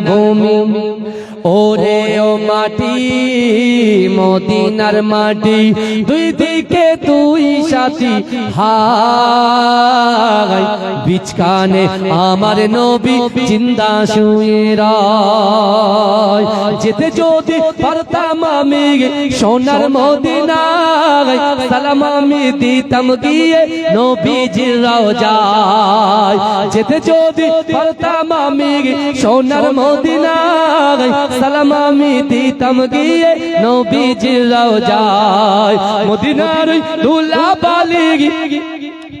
ভূমি। ওরে ও মাটি, মদিনার মাটি, দুই দিকে দুই সাথী। হাই বিচকানে আমার নবী জিন্দা শুয়ে রায়। যেতে যদি পারতাম আমি সোনার মদিনায়, সালাম আমি দিতাম গিয়ে নবীজির রওজায়। যেতে যদি পারতাম আমি সোনার মদিনায় সালাম আমি দিতাম গিয়ে নবীজির রওজায় মদিনার দুলা বালি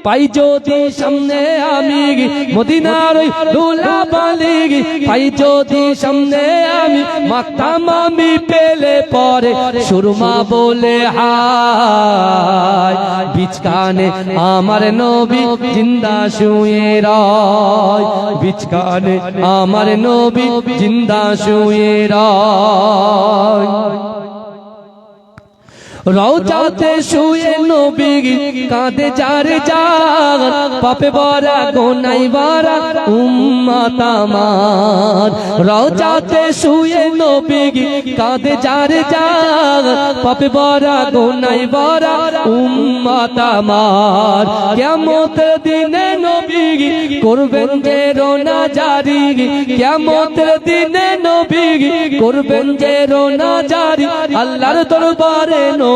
পাই যদি সামনে আমি মদিনার দুলা বালি পাই যদি সামনে আমি মাতাম আমি পেলে পরে সুরমা বলে হায়। বিচকানে আমার নবী জিন্দা শুয়ে রয়। বিচকানে আমার নবী জিন্দা শুয়ে রায়। রওজাতে শুয়ে নবী কাঁদে যার যার, পাপে বরা গোনাই বরা উম্মত আমার। রওজাতে শুয়ে নবী কাঁদে যার যার, পাপে বরা গোনাই বরা উম্মত আমার। কিয়ামত দিনে নবী করবেন যে রোনা জারি, কিয়ামত দিনে নবী করবেন যে রোনা জারি, আল্লাহর দরবারে নবী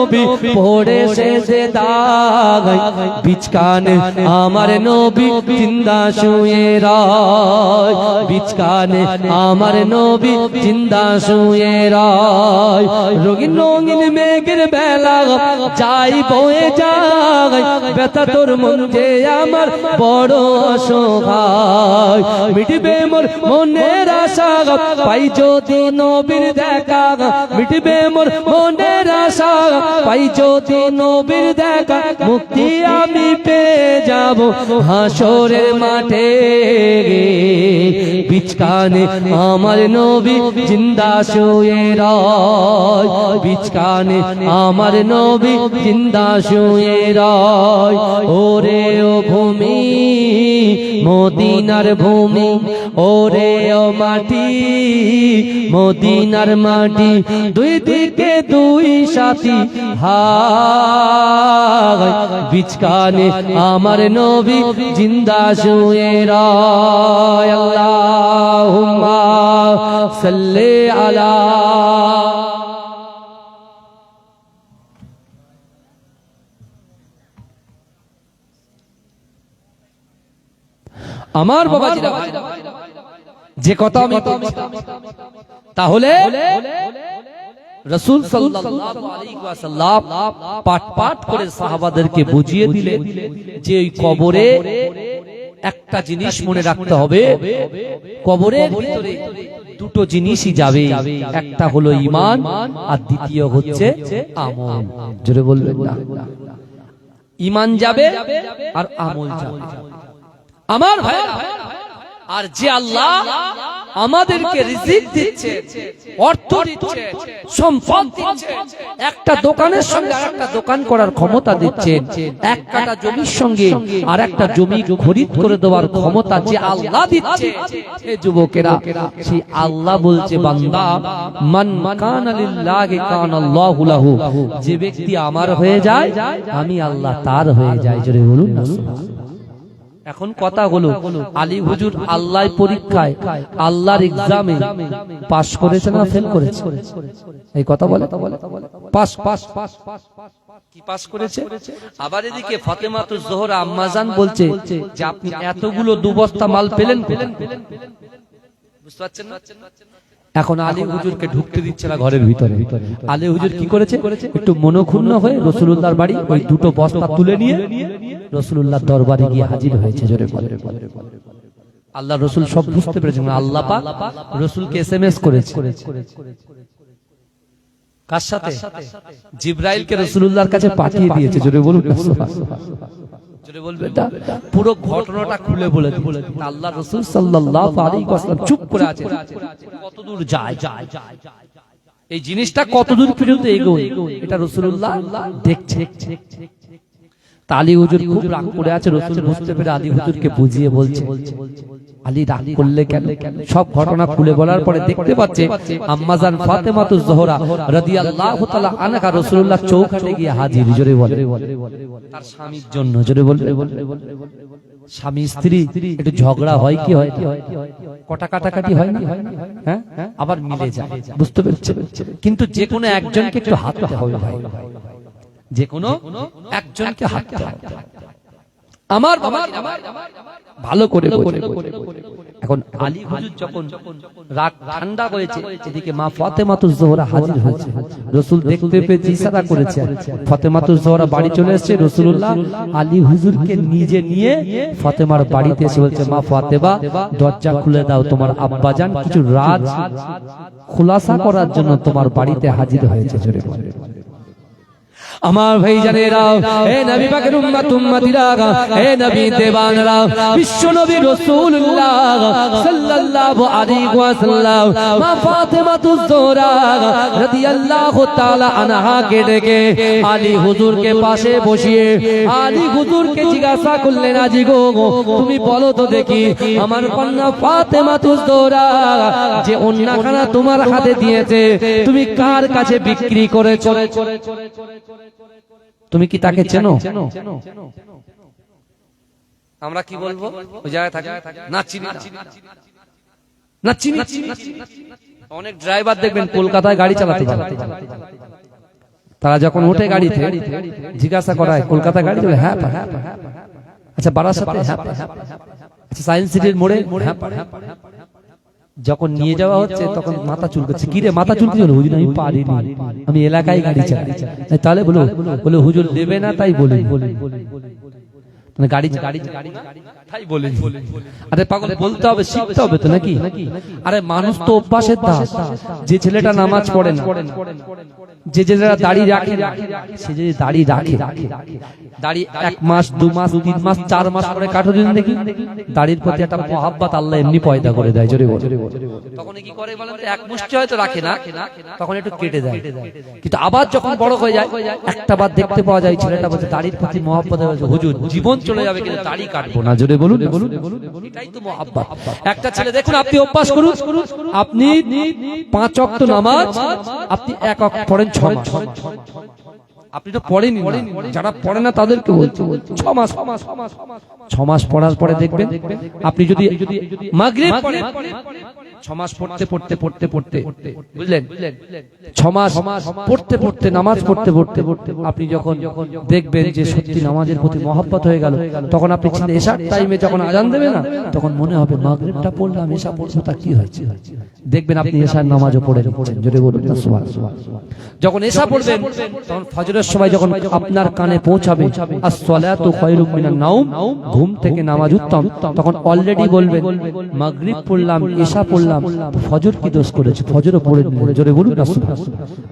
পড়ে শেষে দাগাই। বিচকানে আমার নবী, জিন্দা শুয়ে রায়। বিচকানে আমার নবী, জিন্দা শুয়ে রায়। রঙিন রঙিন মেঘের বেলা যাই বয়ে যায় ব্যথা তোর মন যে আমার বড় অসহায়। মিটবে মোর মনের আশা, পাই যদি নবীর দেখা। মিটবে মোর মনের আশা পাই যদি নবীর দেখা, মুক্তি আমি পেয়ে যাব হাসরের মাঠে বিচকানে আমার নবী জিন্দা শুয়ে রয়। বিচকানে আমার নবী জিন্দা শুয়ে রয়। ওরে ও ভূমি, মদিনার ভূমি, ওরে ও মাটি, মদিনার মাটি, দুই দিকে দুই সাথী হায় বিচকানে আমার নবী জিন্দা শুয়ে রায়। আল্লাহুম্মা সাল্লি আলা আমার বাবা যে কথা আমি তাহলে রসুল আলাইহি পাঠ পাঠ করে সাহাবাদেরকে বুঝিয়ে দিলেন যে ওই কবরে একটা জিনিস মনে রাখতে হবে। কবরের ভিতরে দুটো জিনিসই যাবে। একটা হলো ইমান আর দ্বিতীয় হচ্ছে আমল। জোরে বলবেন না। ঈমান যাবে আর আমল যাবে। আমার ভাই আর যে আল্লাহ আমাদেরকে রিজিক দিচ্ছে, অর্থ দিচ্ছে, সম্পদ দিচ্ছে। একটা দোকানের সঙ্গে আর একটা দোকান করার ক্ষমতা দিচ্ছেন এক কাটা জমির সঙ্গে আর একটা জমি খরিদ করে দেওয়ার ক্ষমতা যে আল্লাহ দিচ্ছে হে যুবকেরা, সেই আল্লাহ বলছে, বান্দা, মান কানা লিল্লাহি কানাল্লাহু লাহু। যে ব্যক্তি আমার হয়ে যায়, আমি আল্লাহ তার হয়ে যাই। জোরে বলুন না। এখন কথা হলো আলী হুজুর আল্লাহ পরীক্ষায় আল্লাহর এক্সামে পাশ করেছে না ফেল করেছে এই কথা বলে? পাস পাস পাস পাস কি পাস করেছে? আবার এদিকে ফাতেমাতুজ জোহরা আম্মাজান বলছে যে আপনি এতগুলো দুবস্তা মাল পেলেন পেলেন। বুঝতে পারছেন না? এখন আলী হুজুরকে ঢুকতে দিচ্ছে না ঘরের ভিতরে। আলী হুজুর কি করেছে? একটু মনোক্ষুণ্ণ হয়ে রসুলুল্লাহর বাড়ি ওই দুটো বস্তা তুলে নিয়ে রসুলুল্লাহ দরবারে গিয়ে হাজির হয়েছে জোরে বলে আল্লাহ রসুল সব বুঝতে পেরেছেন। আল্লাহ পাক রসুলকে এসএমএস করেছে। কার সাথে? জিব্রাইলকে রসুলুল্লাহর কাছে পাঠিয়ে দিয়েছে। জোরে বলুন। জোরে বলবেন না? পুরো ঘটনাটা খুলে বলে। আল্লাহ রসুল সাল্লাল্লাহু আলাইহি ওয়াসাল্লাম চুপ করে আছে কতদূর যায়? যায় এই জিনিসটা কতদূর পর্যন্ত এগোয়? এটা রসুল্লাহ দেখছে। তা আলী হুজুর খুব রাগ করে আছে রসুল বুঝতে পেরে আলী হুজুরকে বুঝিয়ে বলছে। করলে বলার পরে স্বামী, স্ত্রী ঝগড়া হয় কি হয়? হয় হ্যাঁ? আবার মিলে যায়, বুঝতে পেরেছে? কিন্তু যে কোনো একজনকে একটু হাততে হবে ভাই। যে কোনো একজনকে হাততে হবে। আমার বাবা ভালো করে এখন আলী হুজুর যখন রাগ ঠান্ডা হয়েছে এদিকে মা ফাতেমাতুজ জোহরা হাজির হয়েছে। রসুল দেখতে পেয়ে ইশারা করেছে। ফাতেমাতুজ জোহরা বাড়ি চলে এসেছে রসুলুল্লাহ আলী হুজুরকে নিজে নিয়ে ফাতেমার বাড়িতে এসে বলছে মা ফাতেমা দরজা খুলে দাও তোমার আব্বাজান কিছু রাজ খুলাসা করার জন্য তোমার বাড়িতে হাজির হয়েছে। জোরে বলে। আমার ভাই জানেরা হে নবী পাকের উম্মত উম্মতিরা হে নবী দেবানরা বিশ্ব নবী রাসূলুল্লাহ সাল্লাল্লাহু আলাইহি ওয়াসাল্লাম, মা ফাতেমাতুজ জোহরা রাদিয়াল্লাহু তাআলা আনহা কে ডেকে আলী হুজুরকে পাশে বসিয়ে, আলী হুজুরকে জিজ্ঞাসা করলেন, আজি গো, তুমি বলো তো দেখি, আমার কন্যা ফাতেমাতুজ জোহরা যে অন্যখানা তোমার হাতে দিয়েছে, তুমি কার কাছে বিক্রি করেছ? তুমি কি তাকে চেনো? আমরা কি বলব? ওই জায়গায় থাকি। না চিনি না। না চিনি অনেক ড্রাইভার দেখবেন কলকাতায় গাড়ি চালাতে তারা যখন ওঠে গাড়িতে জিজ্ঞাসা করায় কলকাতা গাড়ি চলে হ্যাঁ হ্যাঁ হ্যাঁ আচ্ছা বারাসাতে হ্যাঁ হ্যাঁ আচ্ছা সায়েন্স সিটির মোড়ে? হ্যাঁ হ্যাঁ। যখন নিয়ে যাওয়া হচ্ছে তখন মাথা চুলকাচ্ছে কি রে মাথা চুলকি হলো হুজুর আমি পারিনি। আমি এলাকায় গাড়ি চালাই। তাহলে বলো বলে হুজুর দেবে না তাই বলি মানে গাড়ি গাড়ি গাড়ি তাই বলে আরে পাগল বলতে হবে শিখতে হবে তো নাকি? আরে মানুষ তো অভ্যাসের দাস। যে ছেলেটা নামাজ পড়ে না যে ছেলেটা দাড়ি রাখে সে দাড়ি রাখে। দাড়ি এক মাস দু মাস তিন মাস চার মাস করে কাটো দিন দেখি। দাড়ির প্রতি একটা মহাব্বাত আল্লাহ এমনি পয়দা করে দেয় জোরে বলে। তখন কি করে বলেন এক মুষ্টি হয়তো রাখে না তখন একটু কেটে দেয় কিন্তু আবার যখন বড় হয়ে যায় একটা বার দেখতে পাওয়া যায় ছেলেটা বলছে দাড়ির প্রতি মহাব্বত হুজুর জীবন চলে যাবে কিন্তু দাড়ি কাটবো না জোরে বলুন বলুন। এটাই তো মহাব্বত। একটা ছেলে দেখুন আপনি অভ্যাস করুন। আপনি পাঁচ অক্ট নামাজ আপনি এক অক্ট পড়েন ছ মাস। আপনি তো পড়েনি যারা পড়ে না তাদেরকে বলছি। ছ মাস ছ মাস পড়ার পরে দেখবেন, আপনি যদি আপনি যখন দেখবেন যে সত্যি নামাজের প্রতি মহব্বত হয়ে গেল, তখন আপনি এশার টাইমে যখন আজান দেবে না, তখন মনে হবে, মাগরিবটা পড়লাম পড়ব তা কি হয়েছে? দেখবেন আপনি এশার নামাজও পড়ে জোরে বলুন যখন পড়বেন, তখন ফজরের সময় যখন আপনার কানে পৌঁছাবে as-salatu খায়রুম মিনান নাওম, ঘুম থেকে নামাজ উত্তম, তখন অলরেডি বলবেন মাগরিব পড়লাম এশা পড়লাম, ফজর কি দোষ করেছে ফজরও পড়ে। জোরে বলুন না।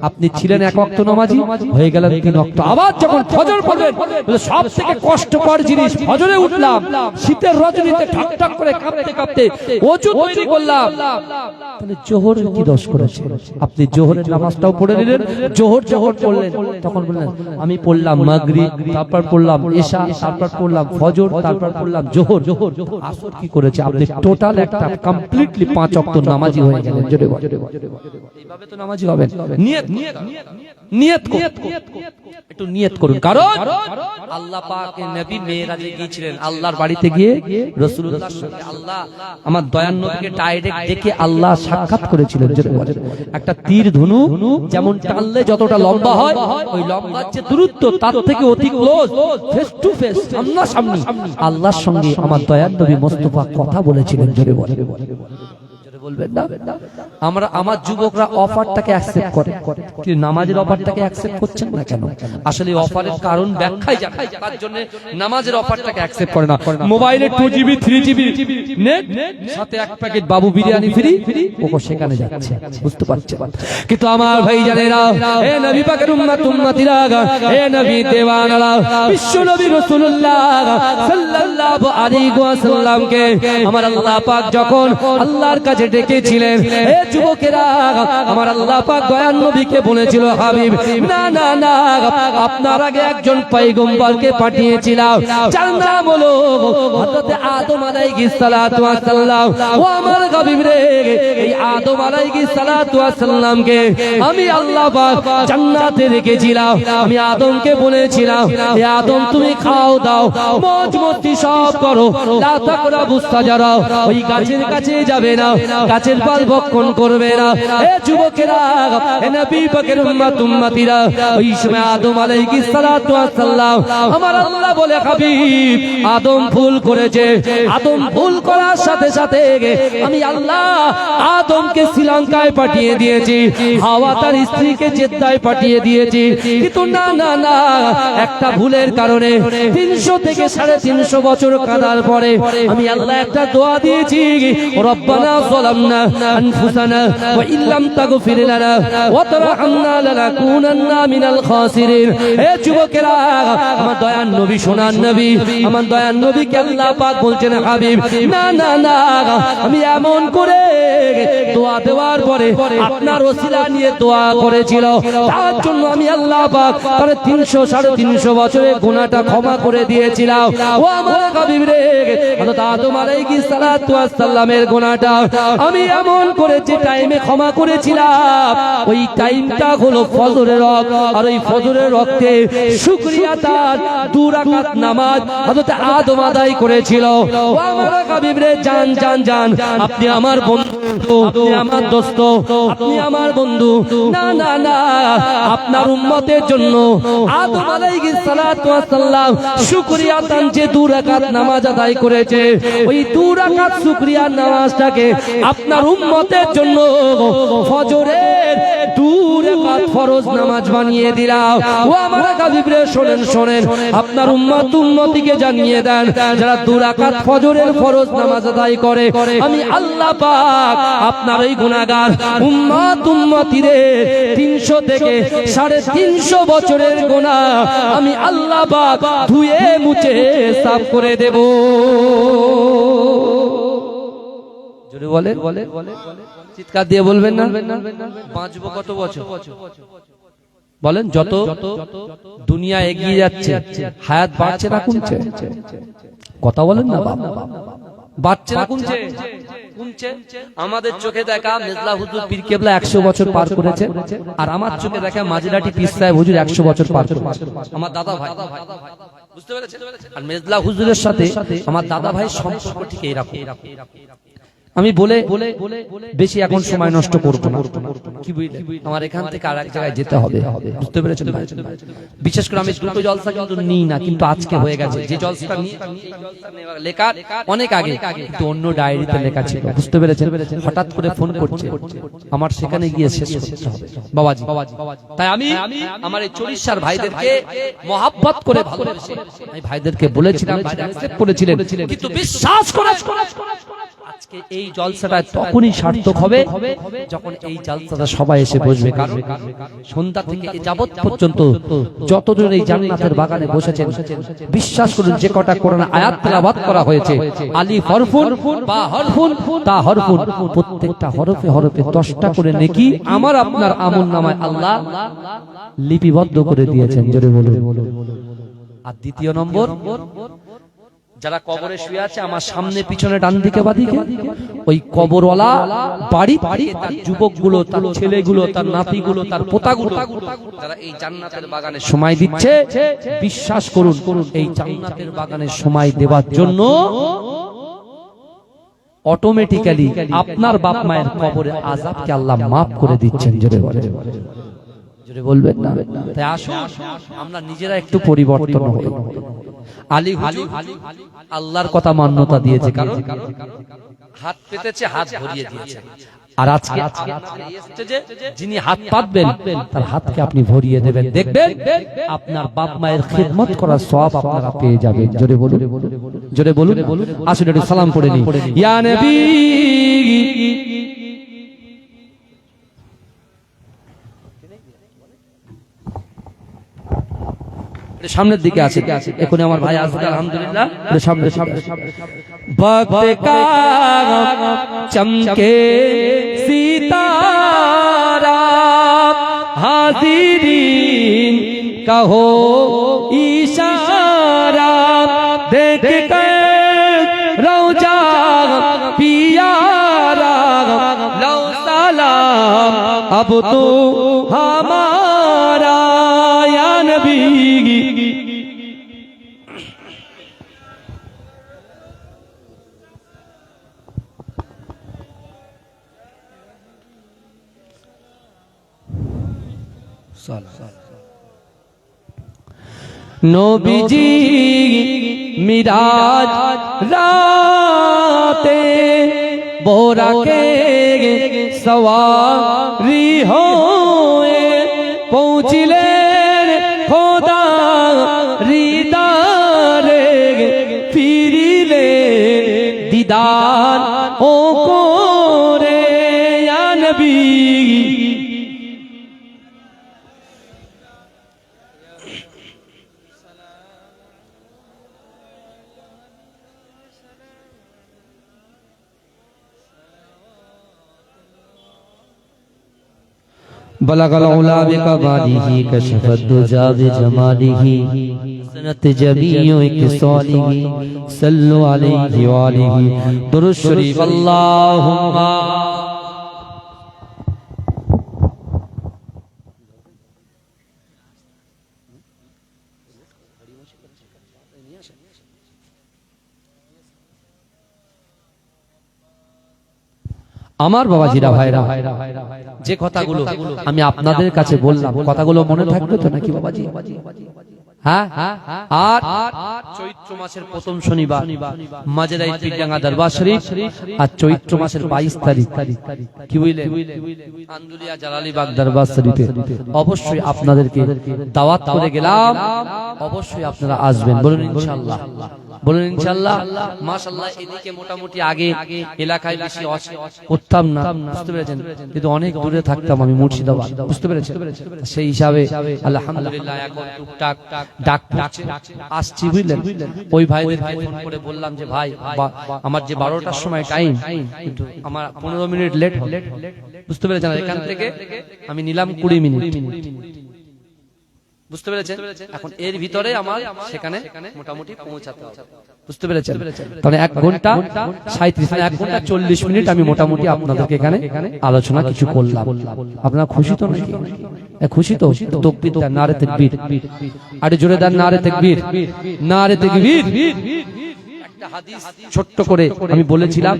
আপনি ছিলেন এক ওয়াক্ত নামাজি, হয়ে গেলেন তিন ওয়াক্ত আবার যখন ফজর পড়বেন সব থেকে কষ্টকর জিনিস, ফজরে উঠলাম, শীতের রজনীতে ঠক ঠক করে কাঁপতে কাঁপতে অজু তৈরি করলাম তাহলে জোহর কি দোষ করেছে আপনি জোহরের নামাজটাও পড়ে নিলেন, জোহর জোহর পড়লেন, তখন আমি পড়লাম মাগরিব তারপর পড়লাম এশা তারপর পড়লাম ফজর তারপর পড়লাম জোহর। জোহর আসর কি করেছে? আপনি টোটাল একটা কমপ্লিটলি পাঁচ অক্ত নামাজি হয়ে গেলেন জোরে বল। এইভাবে তো নামাজি হবেন। নিয়ত নিয়ত একটু নিয়ত করুন। কারণ আল্লাহ পাক নবী মেয়েরাজে গিয়েছিলেন। আল্লাহর বাড়িতে গিয়ে রাসূলুল্লাহর সঙ্গে আল্লাহ আমার দয়ান নবীকে ডাইরেক্ট দেখে আল্লাহ সাক্ষাৎ করেছিলেন জোরে বলেন। একটা তীর ধনু যেমন টানলে যতটা লম্বা হয় ওই লম্বার যে দূরত্ব তার থেকে অতি ক্লোজ ফেস টু ফেস সামনা আল্লাহর সঙ্গে আমার দয়ার নবী মোস্তফা কথা বলেছিলেন জোরে জোরে বলবেন না? আমরা, আমার যুবকরা অফারটাকে অ্যাকসেপ্ট করে। কিন্তু নামাজের অফারটাকে অ্যাকসেপ্ট করছেন না কেন? আসলে অফারের কারণ ব্যাখ্যাই তার জন্য নামাজের অফারটাকে অ্যাকসেপ্ট করে না। মোবাইলে two GB three GB net সাথে এক প্যাকেট বাবু বিরিয়ানি ফ্রি ওকে সেখানে যাচ্ছে। বুঝতে পারছে। কিন্তু আমার ভাই জানেরা এ নবী পাকের উম্মত, উম্মতিরা এ নবী দেওয়ানারা, বিশ্ব নবী রাসূলুল্লাহ সাল্লাল্লাহু আলাইহি ওয়াসাল্লামকে আমার আল্লাহ পাক যখন আল্লাহর কাছে ডেকেছিলেন এ যুবকেরা আমার আল্লাহ পাক দয়ান নবীকে বলেছিল হাবিব না না না আপনার আগে একজন পয়গম্বরকে পাঠিয়েছিলাম। যার নাম হলো হযরত আদম আলাইহিস সালাতু ওয়াস সালাম ও আমার হাবিব রে এই আদম আলাইহিস সালাতু ওয়াস সালামকে আমি আল্লাহ পাক জান্নাতে রেখেছিলাম। আমি আদমকে বলেছিলাম হে আদম তুমি খাও দাও মজ মস্তি সব করো লা তাকরাবুস সাজারা ওই গাছের কাছে যাবে না গাছের পাল ভক্ষণ করবে না। এ যুবকেরা, এ নবী পাকের উম্মত, উম্মতিরা, ওই সময় আদম আলাইহিস সালাতু ওয়াস সালাম আমার আল্লাহ বলে, হাবিব, আদম ভুল করেছে। আদম ভুল করার সাথে সাথে আমি আল্লাহ আদমকে শ্রীলঙ্কায় পাঠিয়ে দিয়েছি, হাওয়া তার স্ত্রীকে জেদ্দায় পাঠিয়ে দিয়েছি। কিন্তু না না না, একটা ভুলের কারণে তিনশো থেকে সাড়ে তিনশো বছর কাদার পরে আমি আল্লাহ একটা দোয়া দিয়েছি, রব্বানা যালামনা দয়ার নবীকে আল্লাহ পাক বলছেন, হাবিব, না না না, আমি এমন করে দোয়া দেওয়ার পরে আপনার ওসিলা নিয়ে দোয়া করেছিল। তার জন্য আমি আল্লাহ পাক তিনশো, সাড়ে তিনশো বছরের গুণাটা ক্ষমা করে দিয়েছিলাম। ও আমার হাবিব রে আদম আমি এমন করে যে টাইমে ক্ষমা করেছিলাম। ওই টাইমটা হলো ফজরের রক্ত আর ওই ফজরের রক্তে শুকরিয়া তার দু রাকাত নামাজ আদম আদায় করেছিল। জান জান জান, আপনি আমার বন্ধু আমার দোস্ত, আপনি আমার বন্ধু। না না না, আপনার জন্য আদম তান যে দু রাকাত নামাজ আদায় করেছে। ওই দু রাকাত শুকরিয়া নামাজটাকে আপনার উম্মতের জন্য ফজরের ফরজ নামাজ বানিয়ে দিলাম। ও আমার হাবিব রে শোনেন শোনেন। আপনার উম্মত উম্মতিকে জানিয়ে দেন, যারা দু রাকাত ফজরের ফরজ নামাজ আদায় করে। আমি আল্লাহ পাক আপনার এই গুনাহগার উম্মত উম্মতিদের তিনশো থেকে সাড়ে তিনশো বছরের গোনা আমি আল্লাহ পাক ধুয়ে মুছে সাফ করে দেব। জোরে বলে। বলে চিৎকার দিয়ে বলবেন না। বাঁচবো কত বছর? বলেন যত দুনিয়া এগিয়ে যাচ্ছে, হায়াত বাড়ছে না কমছে? কথা বলেন না বাড়ছে না কমছে? আমাদের চোখে দেখা মেজলা হুজুর পীর কেবলা একশো বছর পার করেছে, আর আমার চোখে দেখা মাঝিরাটি পীর সাহেব হুজুর একশো বছর পার করেছে। আমার দাদা ভাই। আর মেজলা হুজুরের সাথে আমার দাদা ভাই সম্পর্ক ঠিক এইরকম। আমি বলে বলে বলে বেশি এখন সময় নষ্ট করব কি বুঝলে? আমার এখান থেকে আর এক জায়গায় যেতে হবে। বুঝতে পেরেছেন? বিশেষ করে আমি দুটো জলসা কিন্তু নিই না, কিন্তু আজকে হয়ে গেছে। যে জলসা লেখা অনেক আগে, কিন্তু অন্য ডায়েরিতে লেখা ছিল। বুঝতে পেরেছেন? হঠাৎ করে ফোন করছে। আমার সেখানে গিয়ে শেষ করতে হবে। বাবাজি। তাই আমি আমার এই চরিষ্যার ভাইদেরকে মহাব্বত করে ভালোবেসে। আমি ভাইদেরকে বলেছিলাম করেছিলেন। কিন্তু বিশ্বাস করে আজকে এই জলসাটা তখনই সার্থক হবে যখন এই জলসাটা সবাই এসে বসবে। কারণ সন্ধ্যা থেকে যাবৎ পর্যন্ত যতজন এই জান্নাতের বাগানে বসেছেন বিশ্বাস করুন যে কটা কোরআন আয়াত তেলাওয়াত করা হয়েছে আলী হরফুন বা হরফুন তা হরফুন। প্রত্যেকটা হরফে হরফে দশটা করে নেকি আমার আপনার আমল নামায় আল্লাহ লিপিবদ্ধ করে দিয়েছেন জোরে বলুন। আর দ্বিতীয় নম্বর? যারা কবরে শুয়ে আছে আমার সামনে পিছনে ডান দিকে বাদিকে ওই কবরওয়ালা বাড়ি বাড়ি তার যুবকগুলো তার ছেলেগুলো তার নাতিগুলো তার পোতাগুলো যারা এই জান্নাতের বাগানে সময় দিচ্ছে বিশ্বাস করুন করুন এই জান্নাতের বাগানে সময় দেওয়ার জন্য অটোমেটিক্যালি আপনার বাপ মায়ের কবরে আজাবকে আল্লাহ মাফ করে দিচ্ছেন জোরে বলে বলবেন না? তাই আসুন আমরা নিজেরা একটু পরিবর্তন হই। আলী আল্লাহর কথা মান্যতা দিয়েছে, কারণ হাত পেতেছে, হাত ভরিয়ে দিয়েছে। আর আজকে যিনি হাত পাতবেন, তার হাতকে আপনি ভরিয়ে দেবেন। দেখবেন আপনার বাপ মায়ের খিদমত করার সব আপনারা পেয়ে যাবেন। জোরে বলুন জোরে বলুন। আসুন সালাম করে নি ইয়া নবী! সামনের দিকে আছে এখন আমার ভাই আসবে আলহামদুলিল্লাহ এটা সামনে সামনে वक्त का चमके सितारा हाजिरीन कहो इशारा देख कर रोजा पियारा लो सलाम अब तो নবীজি মিরাজ রাতে বোরাকে সওয়ারি হয়ে بلغ العلا بکمالی کشفت دو جاب جمالی ہی سنت جمیع ہی سلو علیہ وآلہ. درشریف اللہم آمین আমার বাবা জিরা ভাইরা যে কথাগুলো আমি আপনাদের কাছে বললাম কথাগুলো মনে থাকবে তো নাকি বাবাজি হ্যাঁ আর চৈত্র মাসের প্রথম শনিবার মাঝেরাই পিডাঙ্গা দরবার শরীফ আর চৈত্র মাসের বাইশ তারিখ কি বুঝলে আন্দুলিয়া জালালিবাগ দরবার শরীফে অবশ্যই আপনাদেরকে দাওয়াত করে গেলাম অবশ্যই আপনারা আসবেন বলুন ইনশাআল্লাহ বলুন মাশাআল্লাহ, এদিকে মোটামুটি আগে এলাকায় বেশি করতাম না, বুঝতে পেরেছেন? কিন্তু অনেক দূরে থাকতাম আমি মুর্শিদাবাদ, বুঝতে পেরেছেন? সেই হিসাবে আলহামদুলিল্লাহ এখন টুকটাক ডাক আসছি, বুঝলেন? ওই ভাইদেরকে ফোন করে বললাম যে, ভাই আমার যে বারোটার সময় টাইম কিন্তু আমার পনেরো মিনিট লেট বুঝতে পেরেছেন? এখান থেকে আমি নিলাম কুড়ি মিনিট। বুঝতে পেরেছেন? এখন এর ভিতরে আমার সেখানে মোটামুটি পৌঁছাতে হবে। বুঝতে পেরেছেন? তাহলে এক ঘণ্টা সাঁত্রিশ এক ঘণ্টা চল্লিশ মিনিট আমি মোটামুটি আপনাদেরকে এখানে আলোচনা কিছু করলাম। আপনারা খুশি তো নাকি? খুশি তো তকবির দেন নারে তেকবির। আরে জোরে দেন নারে তেকবির। নারে তেকবির। ছোট্ট করে আমি বলেছিলাম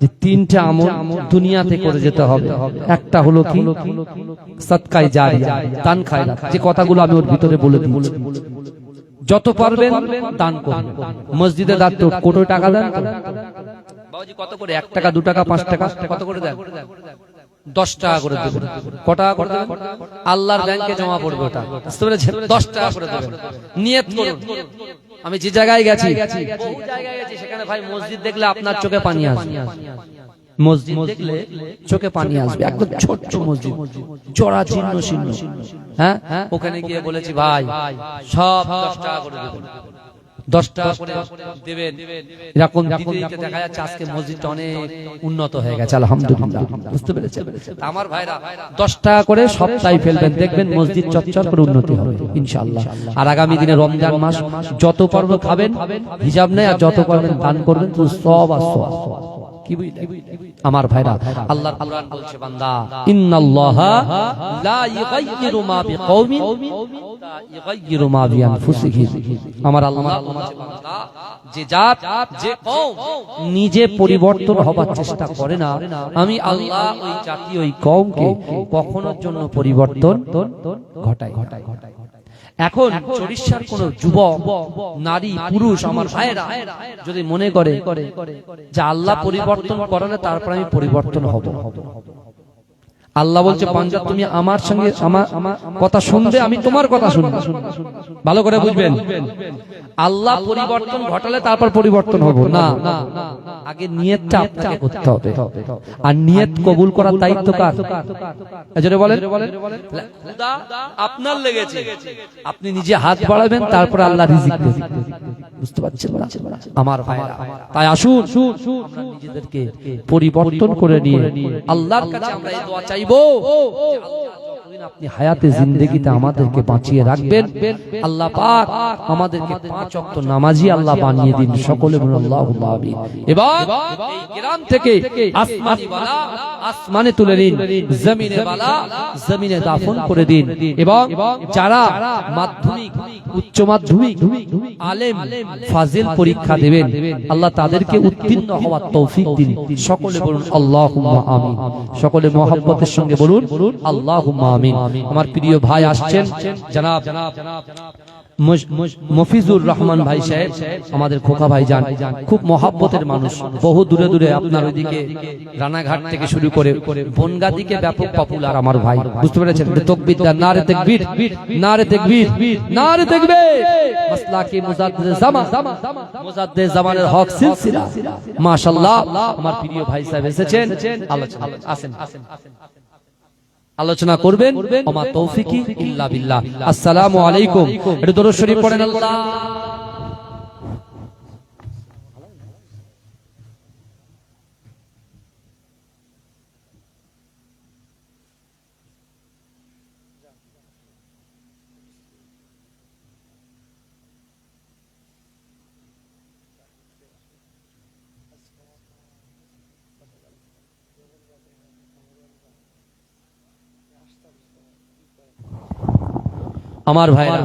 যে তিনটা আমল দুনিয়াতে করে যেতে হবে। একটা হলো কি? সৎকাই জারিয়া দান খায় যে কথাগুলো আমি ওর ভিতরে বলে দিয়েছি। যত পারবেন দান করুন। মসজিদে দান তো কোটি টাকা দেন। বাবাজি কত করে? এক টাকা দু টাকা পাঁচ টাকা কত করে দেন? দশ টাকা করে দেবেন। ক টাকা করে দেবেন? আল্লাহর ব্যাংকে জমা পড়বে ওটা। দশ টাকা করে দেবেন। নিয়ত করুন। আমি যে জায়গায় গেছি বহু জায়গায় গেছি সেখানে ভাই মসজিদ দেখলে আপনার চোখে পানি আসবে। মসজিদ দেখলে চোখে পানি আসবে একদম ছোট্ট মসজিদ। চড়া চিহ্ন চিহ্ন হ্যাঁ? ওখানে গিয়ে বলেছি ভাই সব দশ টাকা করে দেবেন। দশ টাকা করে দেবেন। এরকম দিতে দিতে দেখা যাচ্ছে আজকে মসজিদটা অনেক উন্নত হয়ে গেছে আলহামদুলিল্লাহ। বুঝতে পেরেছেন? আমার ভাইরা দশ টাকা করে সপ্তাহে ফেলবেন। দেখবেন মসজিদ চচ্চর করে উন্নতি হবে ইনশাআল্লাহ। আর আগামী দিনে রমজান মাস যত পর্ব খাবেন হিসাব নেই আর যত পারবেন দান করবেন তো সব আর সব। কি বুঝলে আমার ভাইরা আল্লাহর কোরআন বলছে বান্দা ইন্নাল্লাহা লা মা বিকওমিন মা বিআনফুসিহিম। আমার আল্লাহ বলছে বান্দা যে জাত যে কওম নিজে পরিবর্তন হবার চেষ্টা করে না আমি আল্লাহ ওই জাতি ওই কওমকে কখনোর জন্য পরিবর্তন ঘটাই ঘটাই এখন চরিষ্যার কোন যুবক নারী পুরুষ আমার ভাইরা যদি মনে করে যে আল্লাহ পরিবর্তন করালে তারপর আমি পরিবর্তন হব। আল্লাহ বলছে পাঞ্জাব তুমি আমার সঙ্গে আমার কথা শুনবে আমি তোমার কথা শুনব। ভালো করে বুঝবেন। আল্লাহ পরিবর্তন ঘটালে তারপর পরিবর্তন হব। না। আগে নিয়তটা আপনাকে করতে হবে। আর নিয়ত কবুল করার দায়িত্ব কার এজন্য বলেন। আপনার লেগেছে। আপনি নিজে হাত বাড়াবেন তারপর আল্লাহ রিজিক দেবেন। বুঝতে পারছেন না? আমার ভাইরা তাই আসুন আমরা নিজেদেরকে পরিবর্তন করে নিয়ে আল্লাহর কাছে আমরা এই দোয়া চাইব। আল্লাহ আপনি হায়াতে জিন্দগিতে আমাদেরকে বাঁচিয়ে রাখবেন। আল্লাহ পাক আমাদেরকে পাঁচ ওয়াক্ত নামাজি আল্লাহ বানিয়ে দিন। সকলে আমিন। এবং এই গ্রাম থেকে আসমানি বালা, আসমানে তুলে দিন জমিনে বালা, জমিনে দাফন করে দিন। এবং যারা মাধ্যমিক, উচ্চ মাধ্যমিক, আলেম, ফাজিল পরীক্ষা দেবেন, আল্লাহ তাদেরকে উত্তীর্ণ হওয়ার তৌফিক দিন। সকলে বলুন, আল্লাহুম্মা আমিন। সকলে মহব্বতের সঙ্গে বলুন, আল্লাহুম্মা আমিন। আমার প্রিয় ভাই আসছেন। জনাব মফিজুর রহমান ভাই সাহেব, আমাদের খোকা ভাই যান। খুব মহাব্বতের মানুষ। বহু দূরে দূরে আপনার ওইদিকে রানাঘাট থেকে শুরু করে বনগা দিকে ব্যাপক পপুলার আমার ভাই। বুঝতে পেরেছেন? তকবির না রে তেকবির না রে তেকবির না রে তেকবির। মাসলাকি মুজাদ্দিদ জামান মুজাদ্দিদ জামানের হক সিলসিলা। মাশাআল্লাহ, আমার প্রিয় ভাই সাহেব এসেছেন। আলোচনা আসেন। আলোচনা করবেন। ওমা তৌফিকি ইল্লা বিল্লাহ। আসসালামু আলাইকুম। এটা দরুদ শরীফ পড়েন আল্লাহ। আমার ভাইরা।